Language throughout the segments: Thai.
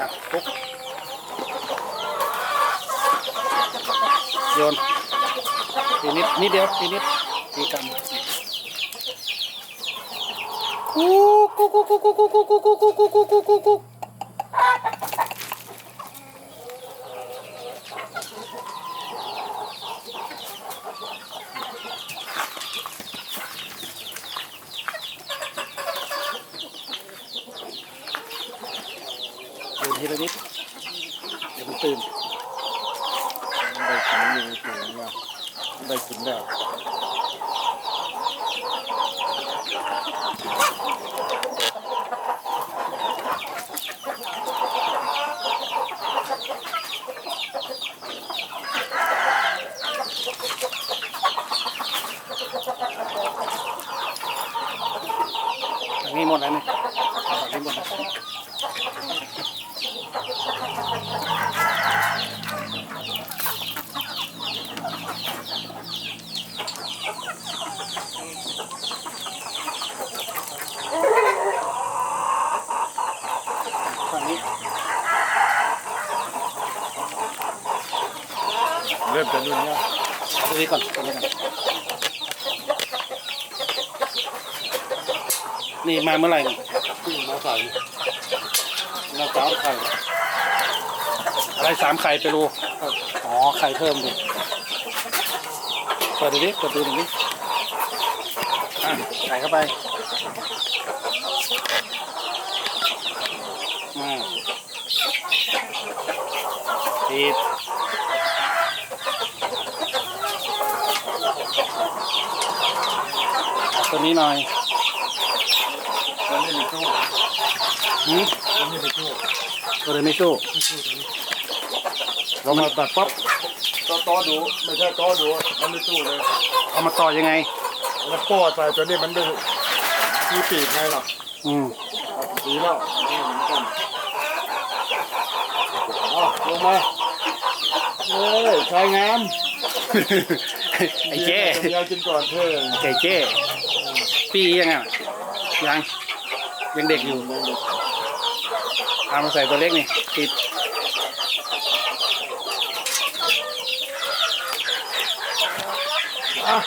ครับปุ๊บโยนทีนิดนิดเดียวทีนิดทีกำกุ๊กกุ๊กกุ๊กกุ๊กกุ๊กกุ๊กกุ๊กกุ๊กกุ๊กกุ๊กกุ๊กกุ๊กกุ๊กกุ๊กโย นิดเดี๋ยวมันตื่นได้กินอยู่ถึงว่าได้กินแล้วทางนี้หมดแล้วนี่ทางนี้หมดแล้วฝั่งนี้ เริ่มจะรุ่นเนี้ยดูนี้ก่อนดูนี้ก่อน นี่มาเมื่อไหร่นี่ที่มาใส่หน้าจ้าไข่อะไรสามไข่ไปรูอ๋อ ไข่เพิ่มดิเปิดดูดิเปิดดูหน่อยดิอะใส่เข้าไปอ่าปิดเอา ตัวนี้หน่อยตัวนี้มีตู้หืมตัวนี้มีตู้ตัวนี้ไม่สู้เรามาตัดปั๊บต่อต่อดูไม่ใช่ต่อดูมันไม่ตู้เลยเอามาต่อยังไงแล้วป้อใส่ตัวนี้มันได้มีปีกไงล่ะอืมดีแล้วนี่เหมือนกันอ๋อลงมาเอ้ยชายงามไอ้เจ้เมียกินก่อนเธอไก่เจ้ ปียังอะยังยังเด็กอยู่เอามาใส่ตัวเล็กนี่ติด อะ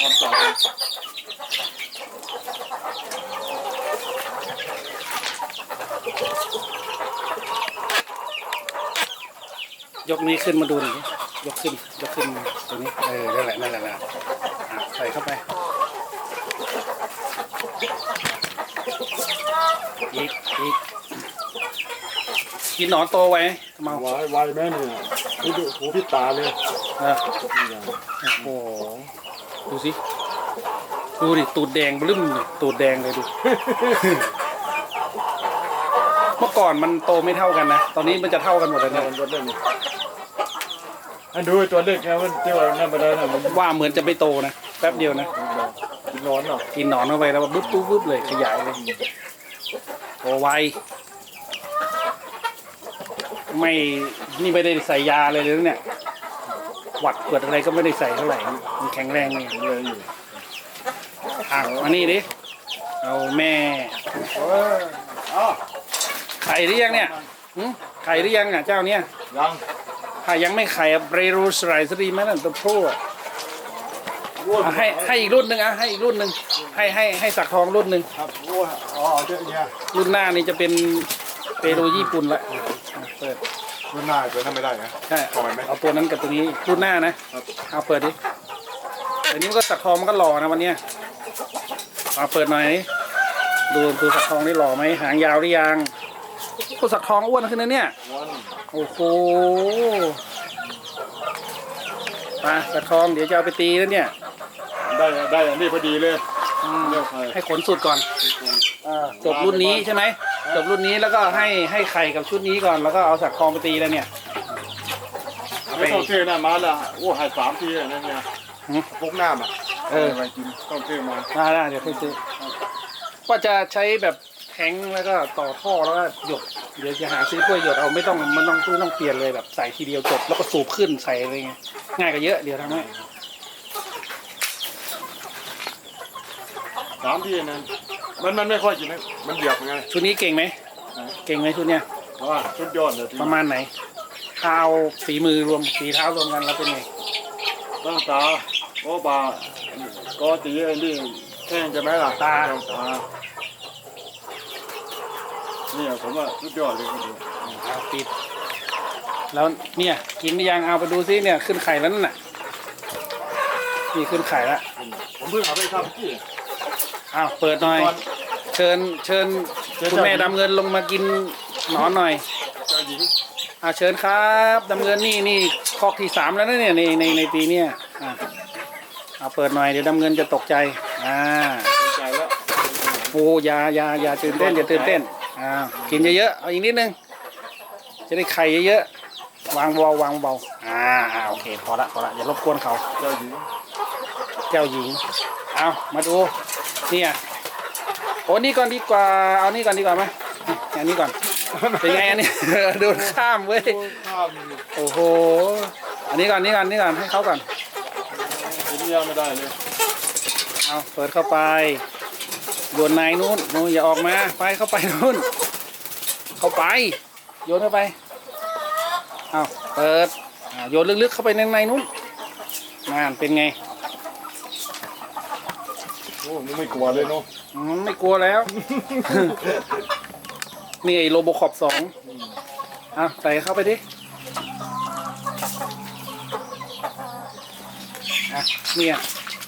ความต่อ ยกนี้ขึ้นมาดูหน่อยดิยกขึ้น ยกขึ้นมาตัวนี้ เออ นั่นแหละ นั่นแหละนั่นแหละอะใส่เข้าไป อีก อีก กินหนอนโตไว้เมาไว้ไว้แม่เนี่ยนี่ดูหูพิษตาเลยเออโอ้โห ดูสิ ดูดิ ตูดแดงบลึ้มเลยตูดแดงเลยดู เมื่อก่อนมันโตไม่เท่ากันนะ ตอนนี้มันจะเท่ากันหมดแล้วเนี่เนี่ยยมันก็เล่น อันดูไอ้ตัวเล็กนะมันที่ว่านั่นไปได้นะมันว่าเหมือนจะไม่โตนะแป๊บเดียวนะกินนอนเนาะกินหนอนเข้าไปแล้วบึ๊บปุ๊บปุ๊บเลยขยายเลยโตไวไม่นี่ไม่ได้ใส่ยาเลยเลยนะเนี่ยหวัดเกิดอะไรก็ไม่ได้ใส่เท่าไหร่มันแข็งแรงนี่เลยอยู่อะมานี่ดิเอาแม่เอออ๋อไข่หรือยังเนี่ยหึไข่หรือยังอะเจ้าเนี่ยยัง ถ้ายังไม่ไข่อะเบรรูสไรสรีไหมนั่นตัวผู้อะอ้วนอะให้ให้อีกรุ่นหนึ่งอะให้อีกรุ่นหนึ่งให้ให้ให้สักทองรุ่นหนึ่งครับอ้วนอ๋อเยอะแยะรุ่นหน้านี่จะเป็นเปรูญี่ปุ่นละอะเปิดรุ่นหน้าตัวนั้นไม่ได้นะใช่ปล่อยไหมเอาตัวนั้นกับตัวนี้รุ่นหน้านะครับเอาเปิดดิอันนี้มันก็สักทองมันก็หล่อนะวันเนี้ยเอาเปิดหน่อยดิดูดูสักทองนี่หล่อไหมหางยาวหรือยังก็สักทองอ้วนขึ้นนะเนี่ยวัน โอ้โหมาสักทองเดี๋ยวจะเอาไปตีแล้วเนี่ยได้ได้อันนี้พอดีเลยอืมเลือกใครให้ขนสุดก่อนจบรุ่นนี้ใช่ไหมจบรุ่นนี้แล้วก็ให้ให้ไข่กับชุดนี้ก่อนแล้วก็เอาสักทองไปตีแล้วเนี่ยเอาไปไม่ต้องเทน่ะมาละโอ้ใหายสามทีอะนั่นเนี่ยหืม พกน้ำอะเออไปกินต้องเทมา ได้ได้เดี๋ยวค่อยซื้อว่าจะใช้แบบ แท้งแล้วก็ต่อท่อแล้วก็หยดเดี๋ยวจะหาซื้อกล้วยหยดเอาไม่ต้องมันต้องไม่ต้องเปลี่ยนเลยแบบใส่ทีเดียวจบแล้วก็สูบขึ้นใส่อะไรเงี้ยง่ายกว่าเยอะเดี๋ยวทำให้สามที่นั้นมันมันไม่ค่อยกินนะมันเหยียบไงชุดนี้เก่งไหมเก่งไหมชุดเนี้ยเพราะว่าชุดยอดเลยที่ประมาณไหนเท้าฝีมือรวมฝีเท้ารวมกันแล้วเป็นไงตั้งตาโอ้บาก็ตีไอ้นี่แข้งจะไหมล่ะตาตา เนี่ยผมว่าชุดยอดเลยคนเดียวเอาปิด แล้วเนี่ยกินหรือยังเอาไปดูซิเนี่ยขึ้นไข่แล้วนั่นน่ะนี่ขึ้นไข่แล้วผมเพิ่งเอาไปทำที่อ้าวเปิดหน่อยก่อนเชิญเชิญเชิญคุณแม่เจ้าหญิงดำเงินลงมากินหนอนหน่อยเจ้าหญิงอ่าเชิญครับดำเงินนี่นี่คอกที่สามแล้วนะเนี่ยในในในปีเนี้ยอ่าเอาเปิดหน่อยเดี๋ยวดำเงินจะตกใจอ่าดีใจแล้วโอ้อยาอยาอยาตื่นเต้นอย่าตื่นเต้น อ่ากินเยอะๆเอาอีกนิดนึงจะได้ไข่เยอะๆวางเบาๆวางเบาอ่าอ่าโอเคพอละพอละอย่ารบกวนเขาเจ้าหญิงเจ้าหญิงเอามาดูเนี่ยโอ้นี่ก่อนดีกว่าเอานี่ก่อนดีกว่าไหมนี่อันนี้ก่อนเป็นไงอันนี้โดนข้ามเว้ยโอ้ข้ามโอ้โหอันนี้ก่อนนี่ก่อนนี่ก่อนให้เขาก่อนกินยังไม่ได้เลยเอาเปิดเข้าไป โยนนายนู้นนู้นอย่าออกมา ไปเข้าไปนู้น เข้าไป โยนเข้าไปเอาเปิดอ่าโยนลึกๆเข้าไปในในนู้นนั่นเป็นไง โอ้มึงไม่กลัวเลยเนาะอืมไม่กลัวแล้ว นี่ไอ้โรโบคอปสองอะใส่เข้าไปดิอะเนี่ย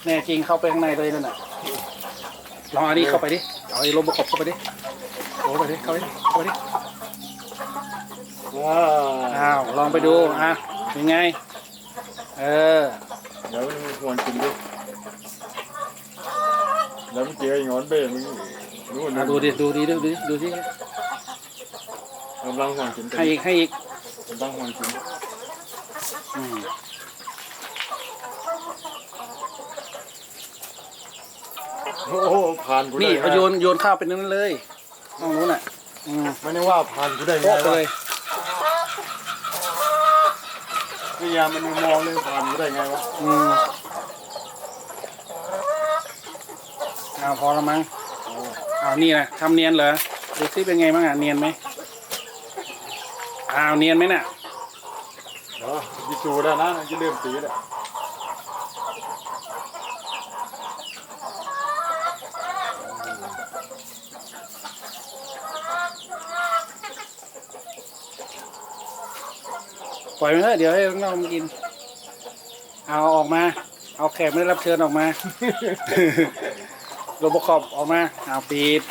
แน่จริงเข้าไปข้างในเลยนั่นน่ะ ลองเอันนี้เข้าไปดิ เอาไอ้โรโบคอปเข้าไปดิโอ้ไปดิ เข้าไปดิ เข้าไปดิ ว้าอ้าว ลองไปดู อะเป็นไง เออเดี๋ยวมึงควรกินดิแล้วมึงเจอไอ้งอนเบ้มึงนู่นอะนะดูดิ ดูดิ ดูดิ ดูดิ กำลังห่วงกินให้อีก ให้อีก กำลังห่วงกิน อืม โอ้โหผ่านกูได้นี่ไงเอาโยนโยนข้าวเป็นนั้นเลยห้องนู้นน่ะอืมไม่ได้ว่าผ่านกูได้ไงโป๊ะวะเลยพยายามมันมองเลยผ่านกูได้ไงวะอืมเอาพอละมั้งเอานี่นะทำเนียนเหรอดูซิเป็นไงบ้างอะเนียนไหมอ้าวเนียนไหมน่ะ เดี๋ยวดิจูได้นะจะเริ่มตีแล้ว ปล่อยมันเถอะเดี๋ยวให้ข้างนอกมันกิน เอาออกมา เอาแขกไม่ได้รับเชิญออกมา โรบคอปออกมาเอาปิด